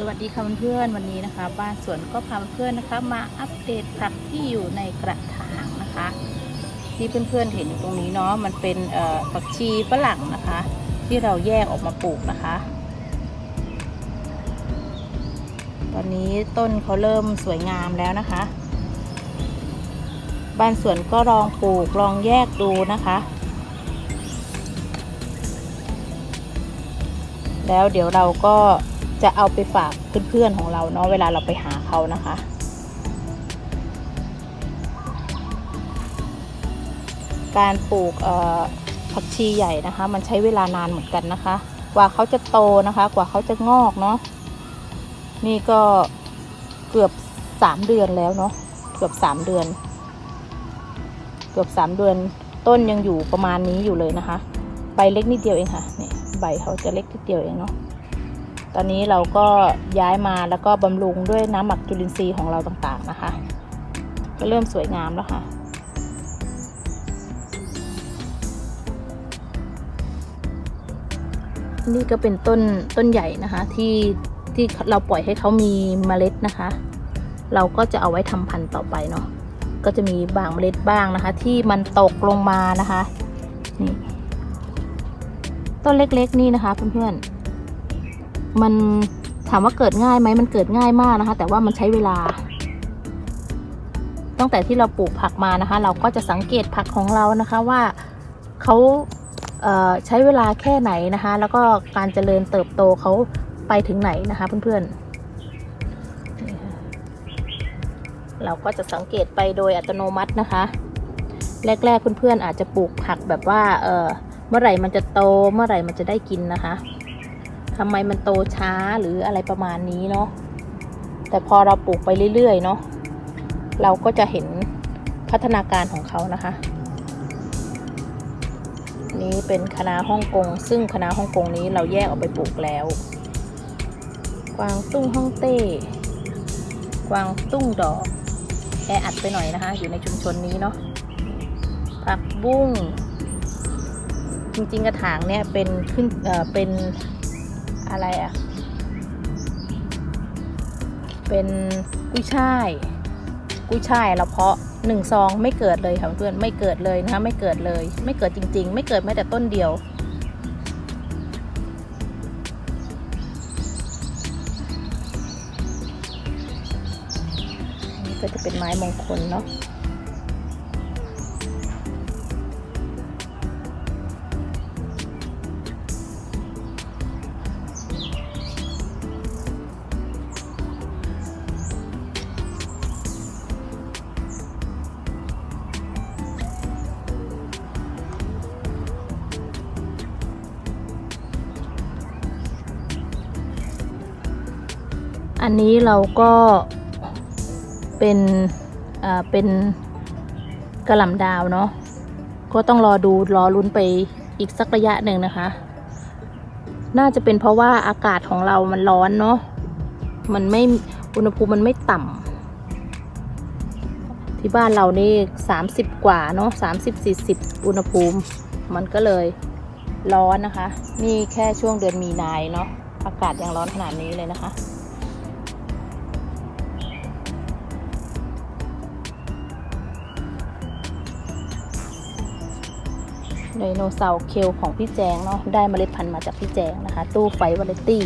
สวัสดีค่ะเพื่อนๆวันนี้นะคะ บ้านสวนก็พาเพื่อนๆนะคะ มาอัปเดตผักที่อยู่ในกระถางนะคะ ที่เพื่อนๆเห็นอยู่ตรงนี้เนาะมันเป็นผักชีฝรั่งนะคะ ที่เราแยกออกมาปลูกนะคะ ตอนนี้ต้นเขาเริ่มสวยงามแล้วนะคะ บ้านสวนก็ลองปลูกลองแยกดูนะคะ แล้วเดี๋ยวเราก็ จะเอาไปฝากเพื่อนๆของเราเนาะเวลาเราไปหาเขานะคะการปลูกผักชีใหญ่นะคะ มันใช้เวลานานเหมือนกันนะคะ กว่าเขาจะโตนะคะ กว่าเขาจะงอกเนาะนี่ก็เกือบสามเดือนแล้วเนาะเกือบสามเดือน เกือบสามเดือนต้นยังอยู่ประมาณนี้อยู่เลยนะคะ ใบเล็กนิดเดียวเองค่ะเนี่ยใบเขาจะเล็กนิดเดียวเองเนาะ ตอนนี้เราก็ย้ายมาแล้วก็บำรุงด้วยน้ำหมักจุลินทรีย์ของเราต่างๆนะคะ ก็เริ่มสวยงามแล้วค่ะนี่ก็เป็นต้นต้นใหญ่นะคะ ที่ที่เราปล่อยให้เขามีเมล็ดนะคะ เราก็จะเอาไว้ทำพันธุ์ต่อไปเนาะก็จะมีบางเมล็ดบ้างนะคะ ที่มันตกลงมานะคะนี่ต้นเล็กๆนี่นะคะเพื่อนๆ มันถามว่าเกิดง่ายไหมมันเกิดง่ายมากนะคะ แต่ว่ามันใช้เวลา ตั้งแต่ที่เราปลูกผักมานะคะ เราก็จะสังเกตผักของเรานะคะว่าเขาเใช้เวลาแค่ไหนนะคะ แล้วก็การเจริญเติบโตเขาไปถึงไหนนะคะเพื่อนๆ เราก็จะสังเกตไปโดยอัตโนมัตินะคะ แรกๆเพื่อนๆอาจจะปลูกผักแบบว่าเออเมื่อไหร่มันจะโตเมื่อไหร่มันจะได้กินนะคะ ทำไมมันโตช้าหรืออะไรประมาณนี้เนาะแต่พอเราปลูกไปเรื่อยๆเนาะเราก็จะเห็นพัฒนาการของเขานะคะ นี่เป็นคณะฮ่องกง ซึ่งคณะฮ่องกงนี้เราแยกออกไปปลูกแล้ว กวางตุ้งฮ่องเต้ กวางตุ้งดอก แออัดไปหน่อยนะคะ อยู่ในชุมชนนี้เนาะผักบุ้ง จริงๆกระถางเนี่ยเป็นขึ้นเอ่อเป็น อะไรอะ่ะเป็นกุ้ยช่ายกุ้ยช่ายเราเพาะหนึ่งซองไม่เกิดเลยค่ะเพื่อนไม่เกิดเลยนะคะไม่เกิดเลย ไม่เกิดจริง ๆ ไม่เกิดแม้แต่ต้นเดียว นี่ก็จะเป็นไม้มงคลเนาะ อันนี้เราก็เป็นอ่าเป็นกระหล่ำดาวเนาะก็ต้องรอดูรอลุ้นไปอีกสักระยะหนึ่งนะคะ น่าจะเป็นเพราะว่าอากาศของเรามันร้อนเนาะมันไม่อุณหภูมิมันไม่ต่ำที่บ้านเรานี่สามสิบกว่าเนาะสามสิบสี่สิบอุณหภูมิ มันก็เลยร้อนนะคะ นี่แค่ช่วงเดือนมีนายเนาะอากาศยังร้อนขนาดนี้เลยนะคะ ไดโนเสาร์เคลของพี่แจงเนาะได้เมล็ดพันธุ์มาจากพี่แจงนะคะ ตู้ไฟวาเลตี้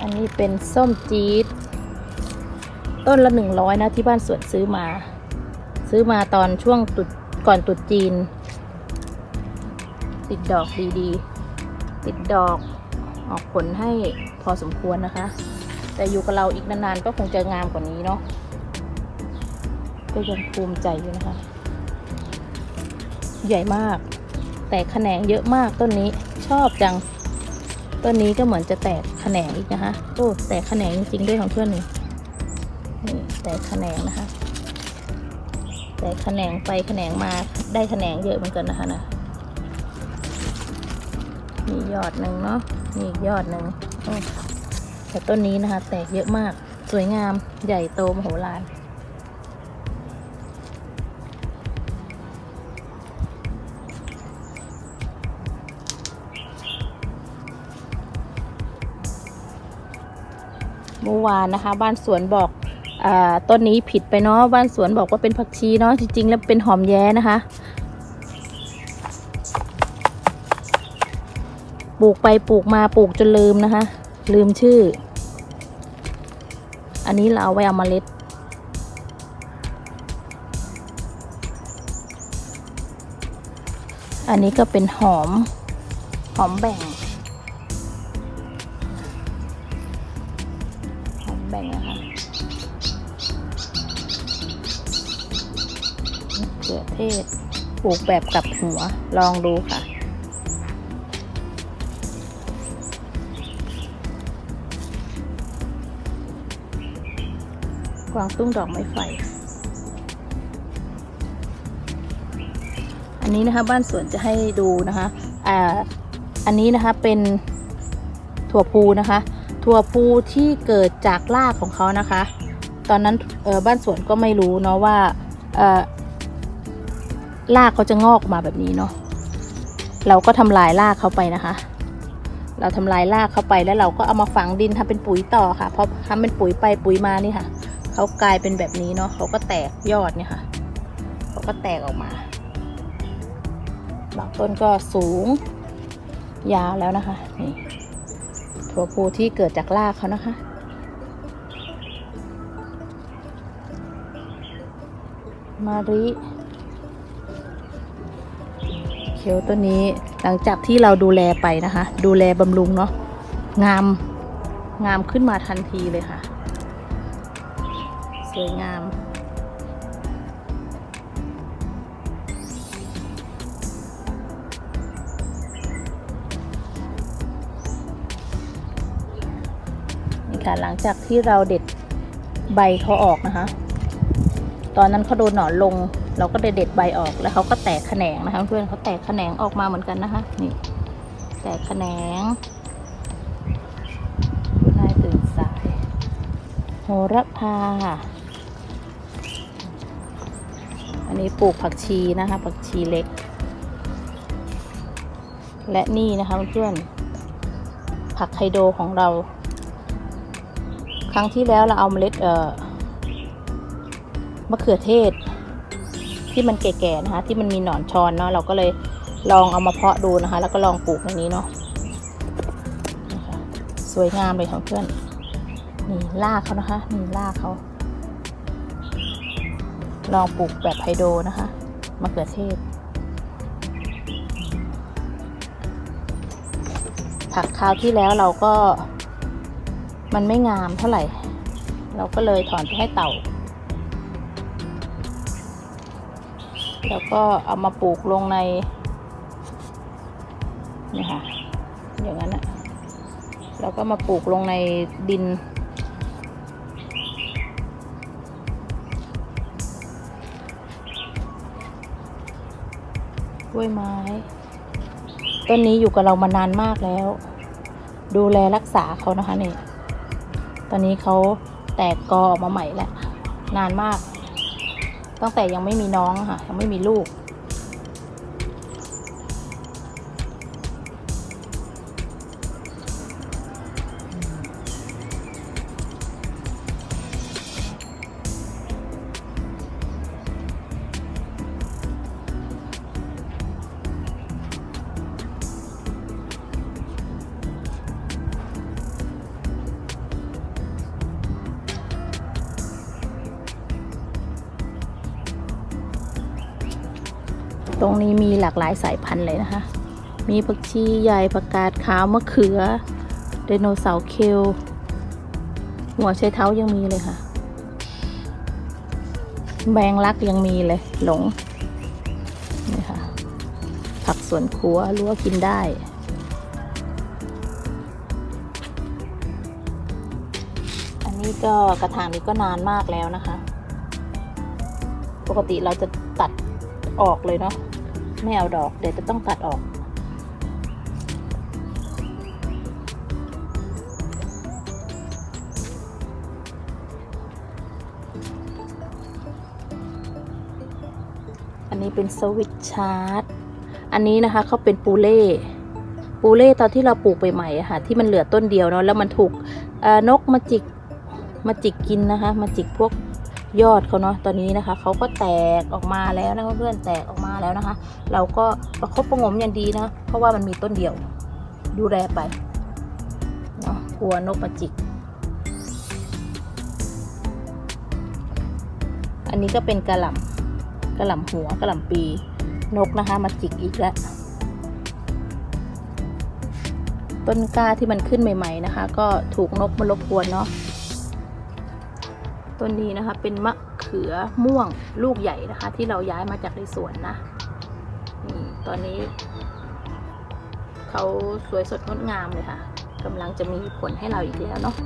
อันนี้เป็นส้มจี๊ดต้นละหนึ่งร้อยนะที่บ้านสวนซื้อมา ซื้อมาตอนช่วงตุดก่อนตุดจีน ติดดอกดีๆ ติดดอก ออกผลให้พอสมควรนะคะ แต่อยู่กับเราอีกนานๆ ก็คงจะงามกว่านี้เนาะก็ยังภูมิใจอยู่นะคะ ใหญ่มาก แต่แขนงเยอะมากต้นนี้ชอบจัง ต้นนี้ก็เหมือนจะแตกแขนงอีกนะคะโอ้แตกแขนงจริงๆด้วยของเพื่อนนี่นี่แตกแขนงนะคะ แตกแขนงไปแขนงมาได้แขนงเยอะเหมือนกันนะคะนะ มียอดหนึ่งเนาะมีอีกยอดหนึ่งแต่ต้นนี้นะคะ แตกเยอะมากสวยงามใหญ่โตมโหฬารเมื่อวานนะคะ บ้านสวนบอกอต้นนี้ผิดไปเนาะบ้านสวนบอกว่าเป็นผักชีเนาะจริงๆ แล้วเป็นหอมแย้นะคะ ปลูกไปปลูกมาปลูกจนลืมนะคะ ลืมชื่อ อันนี้เราเอาไว้เอามาเล็ด อันนี้ก็เป็นหอม หอมแบ่ง หอมแบ่งนะคะมะเขือเทศปลูกแบบกลับหัวลองดูค่ะ วางตุ้งดอกไม้ไฟ อันนี้นะคะบ้านสวนจะให้ดูนะคะอ่าอันนี้นะคะเป็นถั่วพูนะคะ ถั่วพูที่เกิดจากรากของเขานะคะ ตอนนั้นบ้านสวนก็ไม่รู้เนาะว่าเออรากเขาจะงอกมาแบบนี้เนาะเราก็ทำลายรากเขาไปนะคะ เราทำลายรากเขาไปแล้วเราก็เอามาฝังดินทำเป็นปุ๋ยต่อค่ะเพราะทำเป็นปุ๋ยไปปุ๋ยมานี่ค่ะ เขากลายเป็นแบบนี้เนาะเขาก็แตกยอดเนี่ยค่ะเขาก็แตกออกมาบางต้นก็สูงยาวแล้วนะคะนี่ถั่วพูที่เกิดจากรากเขานะคะ มาริเขียวตัวนี้หลังจากที่เราดูแลไปนะคะ ดูแลบำรุงเนาะงามงามขึ้นมาทันทีเลยค่ะ วยงามนี่ค่ะหลังจากที่เราเด็ดใบเขาออกนะคะ ตอนนั้นเขาโดนหนอนลง เราก็ได้เด็ดใบออกแล้วเขาก็แตกแขนงนะคะ เพื่อนเขาแตกแขนงออกมาเหมือนกันนะคะ นี่ แตกแขนงนายตื่นสาย โหระพา อันนี้ปลูกผักชีนะคะ ผักชีเล็ก และนี่นะคะเพื่อนผักไฮโดรของเรา ครั้งที่แล้วเราเอาเมล็ดเอ่อมะเขือเทศ ที่มันแก่ๆนะคะ ที่มันมีหนอนชอนเนาะเราก็เลยลองเอามาเพาะดูนะคะ แล้วก็ลองปลูกในนี้เนาะสวยงามเลยของเพื่อนนี่รากเขานะคะนี่รากเขา ลองปลูกแบบไฮโดรนะคะมะเขือเทศ ผักคราวที่แล้วเราก็มันไม่งามเท่าไหร่ เราก็เลยถอนไปให้เต่า แล้วก็เอามาปลูกลงในนี่ค่ะอย่างนั้นอะแล้วก็มาปลูกลงในดิน กล้วยไม้ ต้นนี้อยู่กับเรามานานมากแล้ว ดูแลรักษาเขานะคะนี่ตอนนี้เขาแตกกอออกมาใหม่แล้ว นานมาก ตั้งแต่ยังไม่มีน้องค่ะ ยังไม่มีลูก ตรงนี้มีหลากหลายสายพันธุ์เลยนะคะ มีผักชีใหญ่ผักกาดขาวมะเขือไดโนเสาร์เคลหัวไชเท้ายังมีเลยค่ะ แบงลักยังมีเลย หลงนี่ค่ะ ผักสวนครัวรั้วกินได้อันนี้ก็กระถางนี้ก็นานมากแล้วนะคะ ปกติเราจะตัดออกเลยเนาะ ไม่เอาดอก เดี๋ยวจะต้องตัดออกอันนี้เป็นสวิตชาร์จ อันนี้นะคะเขาเป็นปูเล่ ปูเล่ตอนที่เราปลูกไปใหม่ๆค่ะที่มันเหลือต้นเดียวเนาะแล้วมันถูกนกมาจิกมาจิกกินนะคะ มาจิกพวกยอดเขาเนาะตอนนี้นะคะเขาก็แตกออกมาแล้วนะเพื่อนๆแตกออกมา แล้วนะคะ เราก็ประคบประงมอย่างดีนะ เพราะว่ามันมีต้นเดียว ดูแลไปเนาะกลัวนกมาจิก อันนี้ก็เป็นกระหล่ำกระหล่ำหัวกระหล่ำปีนกนะคะ มาจิกอีกแล้วต้นกล้าที่มันขึ้นใหม่ ๆนะคะ ก็ถูกนกมารบกวนเนาะต้นนี้นะคะเป็นมะ เขือม่วงลูกใหญ่นะคะ ที่เราย้ายมาจากในสวนนะนี่ตอนนี้เขาสวยสดงดงามเลยค่ะกำลังจะมีผลให้เราอีกแล้วเนาะ